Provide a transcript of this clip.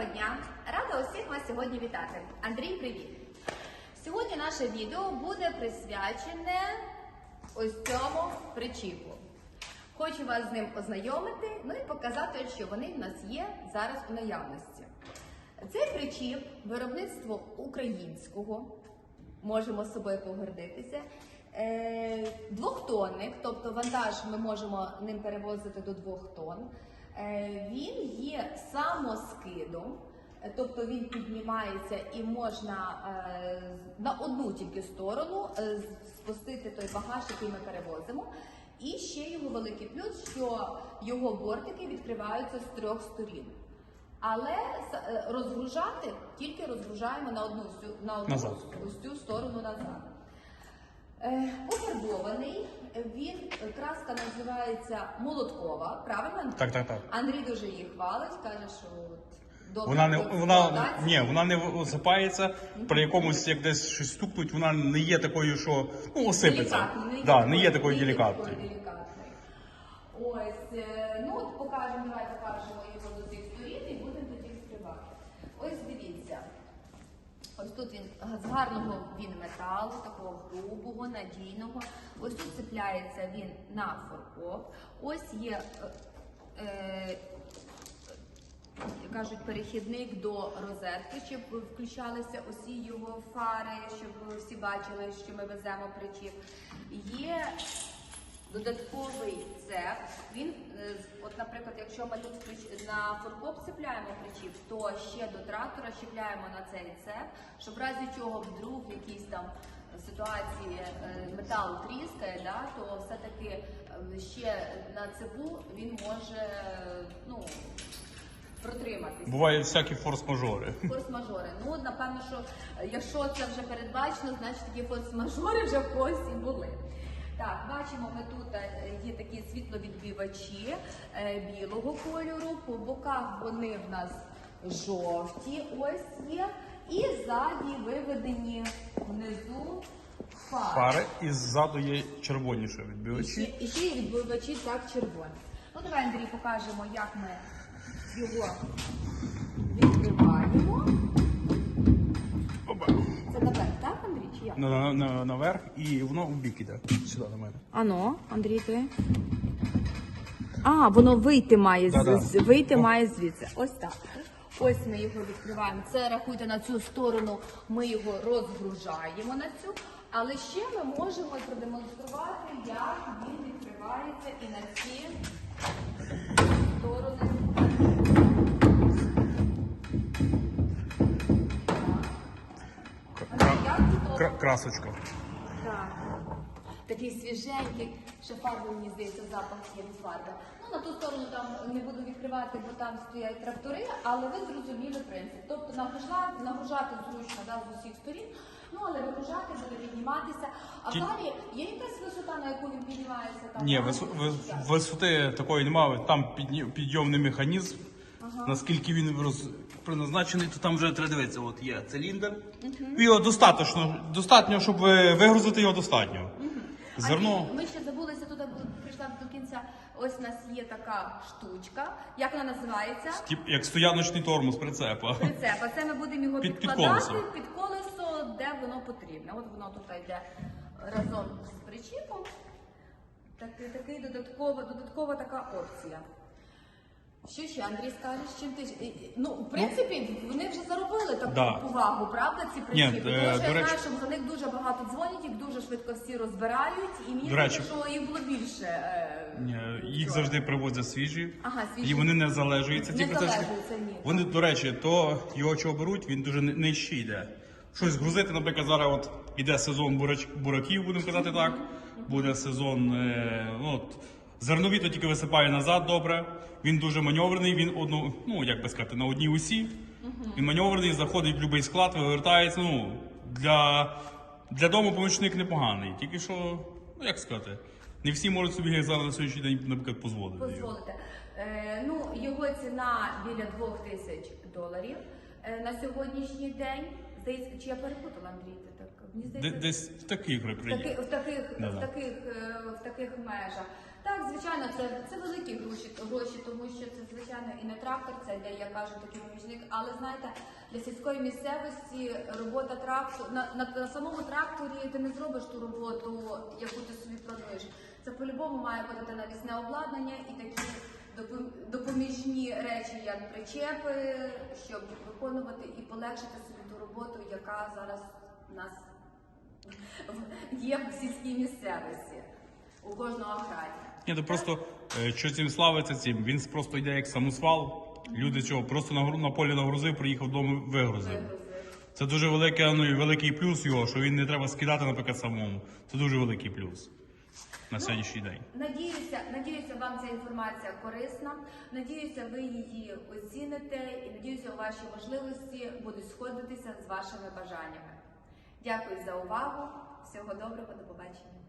Доброго дня! Рада усіх вас сьогодні вітати. Андрій, привіт! Сьогодні наше відео буде присвячене ось цьому причіпу. Хочу вас з ним ознайомити, ну і показати, що вони в нас є зараз у наявності. Цей причіп виробництво українського, можемо з собою погордитися. Е, Двохтонник, тобто вантаж ми можемо ним перевозити до двох тонн. Е, Він є самоскидом, е, тобто він піднімається і можна е, на одну тільки сторону спустити той багаж, який ми перевозимо. І ще його великий плюс, що його бортики відкриваються з трьох сторін. Але розгружати тільки розгружаємо на одну на одну сторону назад. Пофарбований, він е, краска називається молоткова, правильно? Так, так, так. Андрій дуже її хвалить, каже, що добре Вона не вона ні, вона не осипається. При якомусь як десь щось стукнуть, вона не є такою, що ну осипеться. Делікатний, Да, не є такою не є делікатною. такою делікатною. Ось, е, ну от покажемо, давай покажемо його до цих сторін і будемо тоді вскривати. Ось дивіться. Ось тут він з гарного він металу, такого грубого, надійного. Ось тут цепляється він на форкоп. Ось є. Е, е, кажуть, перехідник до розетки, щоб включалися усі його фари, щоб всі бачили, що ми веземо причіп. Є додатковий цеп. Він, е, от, наприклад, якщо ми тут на форкоп цепляємо причіп, то ще до трактора щепляємо на цей цеп, щоб в разі чого вдруг в якійсь там ситуації е, метал тріскає, да, то все-таки е, ще на цепу він може ну, протриматися. Бувають всякі форс-мажори. Форс-мажори. Ну, напевно, що якщо це вже передбачено, значить такі форс-мажори вже в когось і були. Так, бачимо, ми тут е, є такі світловідбивачі е, білого кольору. По боках вони в нас жовті, ось є. І ззаді виведені внизу фари. Фари і ззаду є червоніше І відбивачі. і ще відбивачі так червоні. Ну давай, Андрій, покажемо, як ми його відкриваємо. На, на, на, наверх і воно в бік іде. Сюди до мене. Ано, Андрій, ти. А, воно вийти має з- Да-да. з- вийти О. має звідси. Ось так. Ось ми його відкриваємо. Це рахуйте на цю сторону. Ми його розгружаємо на цю. Але ще ми можемо продемонструвати, як він відкривається і на ці тут кра- красочка. Так. Такий свіженький, ще фарби, мені здається, запах є від фарби. Ну, на ту сторону там не буду відкривати, бо там стоять трактори, але ви зрозуміли принцип. Тобто нагружати, нагружати зручно да, з усіх сторін, ну але вигружати буде підніматися. А Ті- далі є якась висота, на яку він піднімається? Там, Ні, да? висо, висоти такої немає. Там підні- підйомний механізм. Наскільки він роз... призначений, то там вже треба дивитися. От є циліндр. Його достатньо, достатньо, щоб вигрузити його достатньо. Зерно. А, ми ще забулися туди, прийшла до кінця. Ось у нас є така штучка. Як вона називається? Тип, як стояночний тормоз прицепа. прицеп. А це ми будемо його Під- під підкладати колесо. під колесо, де воно потрібно. От воно тут йде разом з причіпом. Такий, такий додаткова, додаткова така опція. Що ще, Андрій, скажеш, чим ти ну, в принципі, вони вже заробили таку Да. повагу, правда, ці Ні, причіпи? е, Тому що я знаю, що за них дуже багато дзвонять, їх дуже швидко всі розбирають, і мені здається, що їх було більше. е, Ні, Їх завжди привозять свіжі. Ага, свіжі. І вони не залежуються. процеси. залежуються, ні. Вони, до речі, то його чого беруть, він дуже ни- нижче йде. Щось грузити, наприклад, зараз от іде сезон бурач, бураків, будемо казати так. Буде сезон. Е, ну, от, зернові то тільки висипає назад добре. Він дуже маневрений, він одну, ну як би сказати, на одній усі. Він маневрений, заходить в будь-який склад, вивертається. Ну, для, для дому помічник непоганий. Тільки що, ну як сказати, не всі можуть собі зараз на сьогоднішній день, наприклад, дозволити. його. Дозволите. Е, ну, його ціна біля 2 тисяч доларів е, на сьогоднішній день. Здається, чи я перепутала, Андрій? Ти так мені Де- здається, Десь в таких в, таки, в таких, Да-да. в таких, е, в таких межах. Так, звичайно, це, це великі гроші, гроші, тому що це звичайно і не трактор, це для я кажу такий помічник. Але знаєте, для сільської місцевості робота трактору на, на, на самому тракторі ти не зробиш ту роботу, яку ти собі плануєш. Це по-любому має бути навісне обладнання і такі допом- допоміжні речі, як причепи, щоб виконувати і полегшити роботу, яка зараз у нас є в сільській місцевості у кожного аграрія. Ні, то просто е, що цим славиться цим. Він просто йде як самосвал. Люди цього просто на, на полі нагрузив, приїхав додому, вигрузив. Вигрузив. Це дуже велике, ну великий плюс його, що він не треба скидати, наприклад, самому. Це дуже великий плюс на сьогоднішній день. Надіюся, надіюся, вам ця інформація корисна. Надіюся, ви її оціните і надіюся, ваші можливості будуть сходитися з вашими бажаннями. Дякую за увагу. Всього доброго, до побачення.